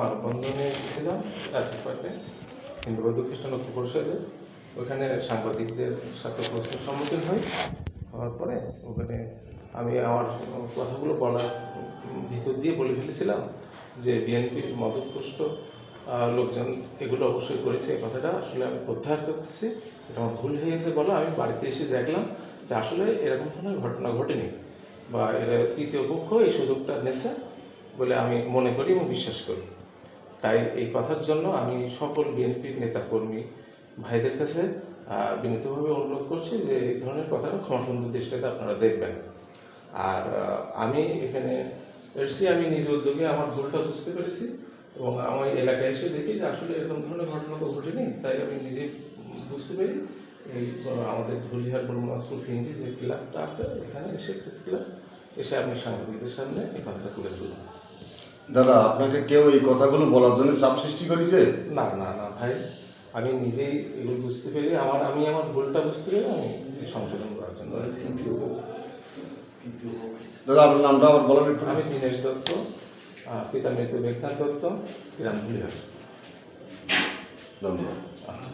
মানববন্ধনে গেছিলাম রাত্রি পার্কে হিন্দু বৌদ্ধ খ্রিস্টান ঐক্য পরিষদে। ওখানে সাংবাদিকদের সাথে প্রশ্নের সম্মুখীন হই। হওয়ার পরে ওখানে আমি আমার কথাগুলো বলার ভিতর দিয়ে বলে ফেলেছিলাম যে বিএনপির মদতপুষ্ট লোকজন এগুলো অবশ্যই করেছে, এই কথাটা আসলে আমি প্রত্যাহার করতেছি। এটা আমার ভুল হয়ে গেছে বলো। আমি বাড়িতে এসে দেখলাম যে আসলে এরকম ধরনের ঘটনা ঘটেনি বা এরা তৃতীয় পক্ষ এই সুযোগটা নেছে বলে আমি মনে করি এবং বিশ্বাস করি। তাই এই কথার জন্য আমি সকল বিএনপির নেতাকর্মী ভাইদের কাছে বিনীতভাবে অনুরোধ করছি যে এই ধরনের কথাটা ক্ষমাসুন্দর দৃষ্টিতে আপনারা দেখবেন। আর আমি এখানে এসেছি, আমি নিজ উদ্যোগে আমার ভুলটা বুঝতে পেরেছি এবং আমার এলাকায় এসে দেখি যে আসলে এরকম ধরনের ঘটনা তো ঘটেনি। তাই আমি নিজে বুঝতে পারি এই আমাদের ধুলিহার বর্মনাথপুর ফিন্ডি যে ক্লাবটা আছে, এখানে এসে প্রেস ক্লাব এসে আমি সাংবাদিকদের সামনে এই কথাটা তুলে ধরলাম। দাদা আপনাকে কেউ এই কথাগুলো বলার জন্য চাপ সৃষ্টি করেছে? না না না ভাই। আমি নিজেই এগুলো বুঝতে পেরে আমার আমি আমার ভুলটা বুঝতে পেরে আমি সংশোধন করার জন্য দাদা আপনার নামটা আবার বলেন একটু। আমি দীনেশ দত্ত পিতা মৃত বেকনাথ দত্ত গ্রাম ধন্যবাদ। আচ্ছা।